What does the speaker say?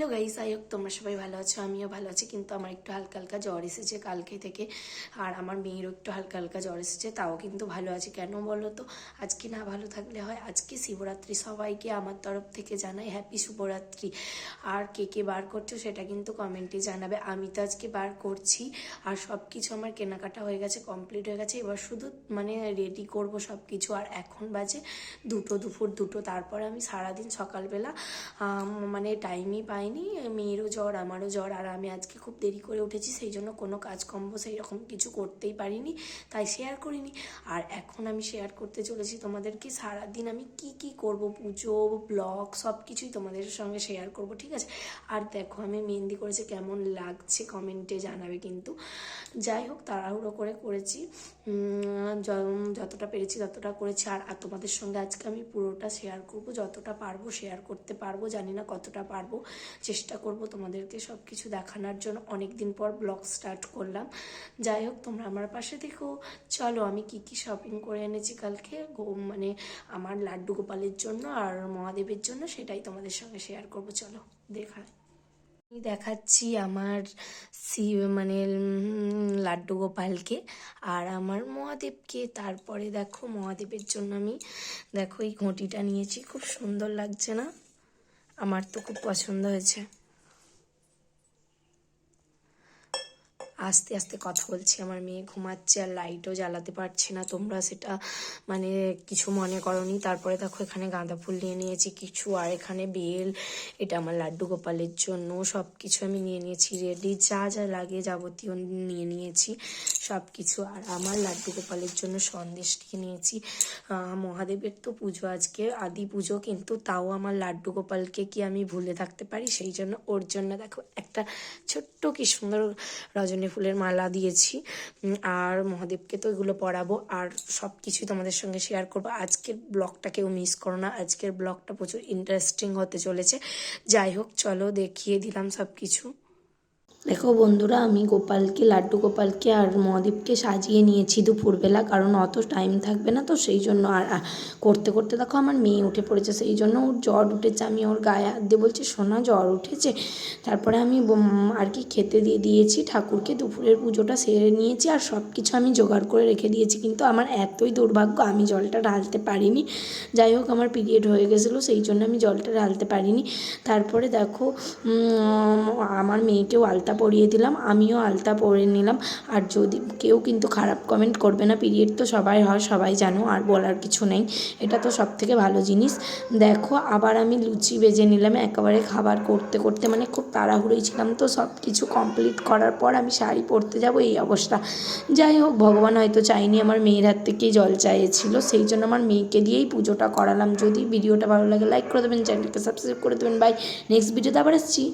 Hello guys, I হোক তোমরা সবাই ভালো আছো, আমিও ভালো আছি, কিন্তু আমার একটু হালকা হালকা জ্বর এসেছে কালকে থেকে, আর আমার মেয়েরও একটু হালকা হালকা জ্বর এসেছে, তাও কিন্তু ভালো আছে। কেন বলো তো, আজকে না ভালো থাকলে হয়, আজকে শিবরাত্রি সবাইকে আমার তরফ থেকে জানাই হ্যাপি শুভরাত্রি। আর কে কে বার করছ সেটা কিন্তু কমেন্টে জানাবে, আমি তো আজকে বার করছি, আর সব কিছু আমার কেনাকাটা হয়ে গেছে কমপ্লিট হয়ে গেছে, এবার শুধু মানে রেডি করব সব কিছু আর এখন বাজে দুটো দুপুর দুটো, তারপর আমি সারাদিন সকালবেলা মানে টাইমই পাইনি মেয়েরও জ্বর, আমারও জ্বর, আর আমি আজকে খুব দেরি করে উঠেছি, সেই জন্য কোনো কাজকর্ম সেই রকম কিছু করতেই পারিনি, তাই শেয়ার করিনি। আর এখন আমি শেয়ার করতে চলেছি তোমাদেরকে, সারাদিন আমি কি কি করব, পুজো ব্লগ সব কিছুই তোমাদের সঙ্গে শেয়ার করব, ঠিক আছে? আর দেখো আমি মেহেন্দি করেছি, কেমন লাগছে কমেন্টে জানাবে কিন্তু। যাই হোক, তাড়াহুড়ো করে করেছি যতটা পেরেছি ততটা করেছি, আর তোমাদের সঙ্গে আজকে আমি পুরোটা শেয়ার করব, যতটা পারব শেয়ার করতে পারব, জানি না কতটা পারব। চেষ্টা করব তোমাদেরকে সব কিছু দেখানোর জন্য। অনেক দিন পর ব্লগ স্টার্ট করলাম। যাই হোক, তোমরা আমার পাশে দেখো চলো, আমি কি কি শপিং করে এনেছি কালকে? মানে আমার লাড্ডু গোপালের জন্য আর মহাদেবের জন্য সেটাই তোমাদের সঙ্গে শেয়ার করব। চলো দেখায় আমি দেখাচ্ছি আমার সি মানে লাড্ডু গোপালকে আর আমার মহাদেবকে। তারপরে দেখো, মহাদেবের জন্য আমি, দেখো, এই ঘটিটা নিয়েছি। খুব সুন্দর লাগছে না? আমার তো খুব পছন্দ হয়েছে। আস্তে আস্তে কথা বলছি, আমার মেয়ে ঘুমাচ্ছে আর লাইটও জ্বালাতে পারছি না, তোমরা সেটা মানে কিছু মনে করনি। তারপরে দেখো এখানে গাঁদা ফুল নিয়ে নিয়েছি কিছু, আর এখানে বেল, এটা আমার লাড্ডু গোপালের জন্য সব কিছু আমি নিয়ে নিয়েছি রেডি যা যা লাগে যাবতীয় নিয়ে নিয়েছি সব কিছু আর আমার লাড্ডু গোপালের জন্য সন্দেশ নিয়ে নিয়েছি। মহাদেবের তো পুজো আজকে, আদি পুজো, কিন্তু তাও আমার লাড্ডু গোপালকে কি আমি ভুলে থাকতে পারি? সেই জন্য ওর জন্য দেখো একটা ছোট্ট কি সুন্দর রজনী ফুলের মালা দিয়েছি। আর মহাদেবকে তো এগুলো পরাবো। আর সব কিছুই তোমাদের সঙ্গে শেয়ার করব। আজকের ব্লগটা কেউ মিস করো না। আজকের ব্লগটা প্রচুর ইন্টারেস্টিং হতে চলেছে। যাই হোক, চলো দেখিয়ে দিলাম সব কিছু দেখো বন্ধুরা, আমি গোপালকে, লাড্ডু গোপালকে আর মহাদীপকে সাজিয়ে নিয়েছি দুপুরবেলা, কারণ অত টাইম থাকবে না তো, সেই জন্য আর করতে করতে দেখো আমার মেয়ে উঠে পড়েছে, সেই জন্য ওর জ্বর উঠেছে, আমি ওর গায়ে হাত দিয়ে বলছি, সোনা, জ্বর উঠেছে? তারপরে আমি আর কি খেতে দিয়ে দিয়েছি, ঠাকুরকে দুপুরের পুজোটা সেরে নিয়েছি, আর সব কিছু আমি জোগাড় করে রেখে দিয়েছি, কিন্তু আমার এতই দুর্ভাগ্য, আমি জলটা ঢালতে পারিনি। যাই হোক, আমার পিরিয়ড হয়ে গেছিল, সেই জন্য আমি জলটা ঢালতে পারিনি। তারপরে দেখো আমার মেয়েকেও আলতা পরিয়ে দিলাম, আমিও আলতা পরে নিলাম। আর যদি কেউ কিন্তু খারাপ কমেন্ট করবে না পিরিয়ড তো সবাই হয়, সবাই জানো, আর বলার কিছু নেই। এটা তো সব থেকে ভালো জিনিস। দেখো, আবার আমি লুচি বেজে নিলাম, একেবারে খাবার করতে করতে মানে খুব তাড়াহুড়োই ছিলাম তো সব কিছু কমপ্লিট করার পর আমি শাড়ি পরতে যাব, এই অবস্থা। যাই হোক, ভগবান হয়তো চাইনি আমার মেয়ের হাত থেকেই জল চাইছিল সেই জন্য আমার মেয়েকে দিয়েই পুজোটা করালাম। যদি ভিডিওটা ভালো লাগে লাইক করে দেবেন চ্যানেলকে সাবস্ক্রাইব করে দেবেন। বাই নেক্সট ভিডিওতে আবার আসছি।